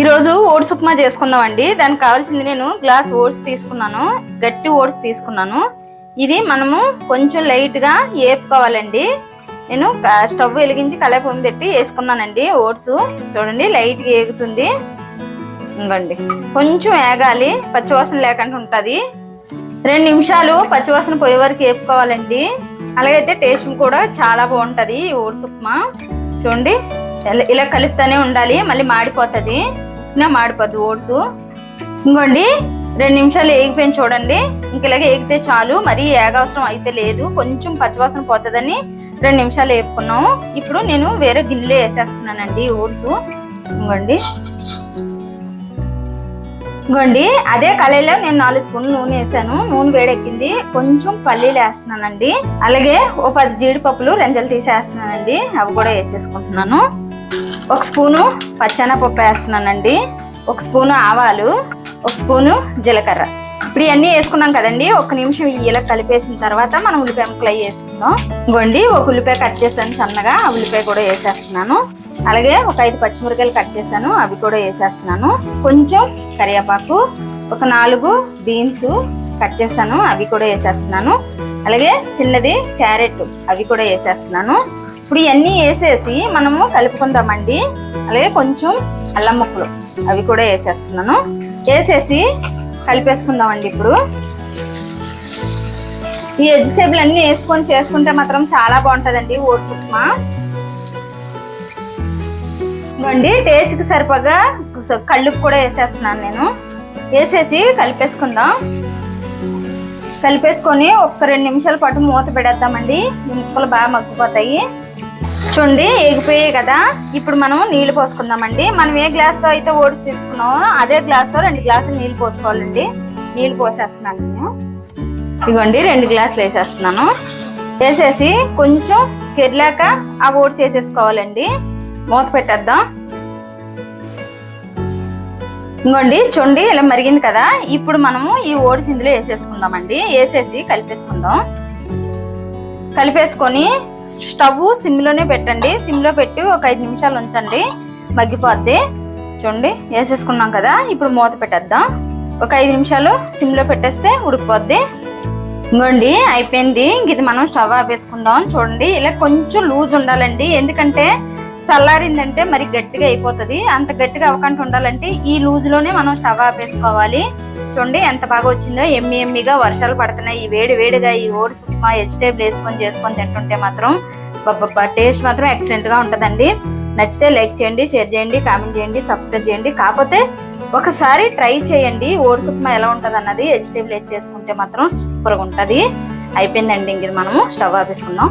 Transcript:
ఈరోజు ఓట్స్ ఉప్మా చేసుకుందాం అండి దానికి కావాల్సింది నేను గ్లాస్ ఓట్స్ తీసుకున్నాను. గట్టి ఓట్స్ తీసుకున్నాను. ఇది మనము కొంచెం లైట్గా వేపుకోవాలండి నేను స్టవ్ వెలిగించి కళాపొమ్మి పెట్టి వేసుకున్నానండి ఓట్స్. చూడండి లైట్గా ఏగుతుంది. ఇంకండి కొంచెం ఏగాలి పచ్చివాసన లేకుండా ఉంటుంది. రెండు నిమిషాలు పచ్చివాసన పోయే వరకు వేపుకోవాలండి అలాగైతే టేస్ట్ కూడా చాలా బాగుంటుంది ఈ ఓట్స్ ఉప్మా. చూడండి. ఇలా- ఇలా ఉండాలి మళ్ళీ మాడిపోతుంది. ఇంకా మాడిపోద్ది ఓట్స్ ఇంకోండి రెండు నిమిషాలు ఏగిపోయింది చూడండి. ఇంక ఇలాగే ఏగితే చాలు మరీ ఏగవసరం అయితే లేదు. కొంచెం పచ్చివాసన పోతుందని రెండు నిమిషాలు వేపుకున్నాము ఇప్పుడు నేను వేరే గిన్నెలో వేసేస్తున్నానండి ఓట్స్ ఇంకోండి. ఇంకోండి అదే కళాయిలో నేను నాలుగు స్పూన్లు నూనె వేసాను. నూనె వేడెక్కింది. కొంచెం పల్లీలు వేస్తున్నానండి. అలాగే ఓ పది జీడిపప్పులు రెంజలు తీసేస్తున్నానండి. అవి కూడా వేసేసుకుంటున్నాను. ఒక స్పూను పచ్చనపప్పు వేస్తున్నానండి. ఒక స్పూను ఆవాలు ఒక స్పూను జీలకర్ర. ఇప్పుడు ఇవన్నీ వేసుకున్నాం కదండి. ఒక నిమిషం ఇలా కలిపేసిన తర్వాత మనం ఉల్లిపాయ ముక్కలు వేసుకుందాం. ఇంకోండి ఒక ఉల్లిపాయ కట్ చేశాను సన్నగా. ఆ ఉల్లిపాయ కూడా వేసేస్తున్నాను. అలాగే ఒక ఐదు పచ్చిమిరకాయలు కట్ చేశాను. అవి కూడా వేసేస్తున్నాను. కొంచెం కరివేపాకు ఒక నాలుగు బీన్స్ కట్ చేశాను. అవి కూడా వేసేస్తున్నాను. అలాగే చిన్నది క్యారెట్ అవి కూడా వేసేస్తున్నాను. ఇప్పుడు ఇవన్నీ వేసేసి మనము కలుపుకుందామండి. అలాగే కొంచెం అల్లం ముక్కలు అవి కూడా వేసేస్తున్నాను. వేసేసి కలిపేసుకుందామండి ఇప్పుడు. ఈ వెజిటేబుల్ అన్నీ వేసుకొని చేసుకుంటే మాత్రం చాలా బాగుంటుందండి ఓట్స్ ఉప్మా. ఇదిగోండి టేస్ట్కి సరిపగా కళ్ళుపు కూడా వేసేస్తున్నాను నేను. వేసేసి కలిపేసుకుందాం. కలిపేసుకొని ఒక రెండు నిమిషాల పాటు మూత పెడేద్దామండి ఈ ముక్కలు బాగా మగ్గిపోతాయి. చూడండి ఎగిపోయాయి కదా. ఇప్పుడు మనం నీళ్ళు పోసుకుందామండి. మనం ఏ గ్లాస్తో అయితే ఓట్స్ తీసుకున్నామో అదే గ్లాస్తో రెండు గ్లాసులు నీళ్ళు పోసుకోవాలండి. నీళ్ళు పోసేస్తున్నాను నేను. ఇదిగోండి రెండు గ్లాసులు వేసేస్తున్నాను. వేసేసి కొంచెం కెర్లాక ఆ ఓట్స్ వేసేసుకోవాలండి. మూత పెట్టేద్దాం. ఇంకోండి చూడండి ఇలా మరిగింది కదా. ఇప్పుడు మనము ఈ ఓట్స్ ఇందులో వేసేసుకుందామండి. వేసేసి కలిపేసుకుందాం. కలిపేసుకొని స్టవ్ సిమ్లోనే పెట్టండి. సిమ్లో పెట్టి ఒక ఐదు నిమిషాలు ఉంచండి. మగ్గిపోద్ది. చూడండి వేసేసుకున్నాం కదా. ఇప్పుడు మూత పెట్టేద్దాం. ఒక ఐదు నిమిషాలు సిమ్లో పెట్టేస్తే ఉడికిపోద్ది. ఇంకోండి అయిపోయింది. ఇంక ఇది మనం స్టవ్ ఆపేసుకుందాం. చూడండి ఇలా కొంచెం లూజ్ ఉండాలండి. ఎందుకంటే చల్లారిందంటే మరి గట్టిగా అయిపోతుంది. అంత గట్టిగా అవ్వకుండా ఉండాలంటే ఈ లూజ్లోనే మనం స్టవ్ ఆపేసుకోవాలి. చూడండి ఎంత బాగా వచ్చిందో ఎమ్మి ఎమ్మిగా వర్షాలు పడుతున్నాయి. ఈ వేడి వేడిగా ఈ ఓట్స్ ఉప్మా వెజిటేబుల్ వేసుకొని చేసుకొని తింటుంటే మాత్రం బాబా టేస్ట్ మాత్రం ఎక్సలెంట్గా ఉంటుందండి. నచ్చితే లైక్ చేయండి షేర్ చేయండి కామెంట్ చేయండి సబ్స్క్రైబ్ చేయండి. కాకపోతే ఒకసారి ట్రై చేయండి. ఓట్స్ ఉప్మా ఎలా ఉంటుంది అన్నది వెజిటేబుల్ వేసి చేసుకుంటే మాత్రం సూపర్గా ఉంటుంది. అయిపోయిందండి ఇంక మనము స్టవ్ ఆపేసుకుందాం.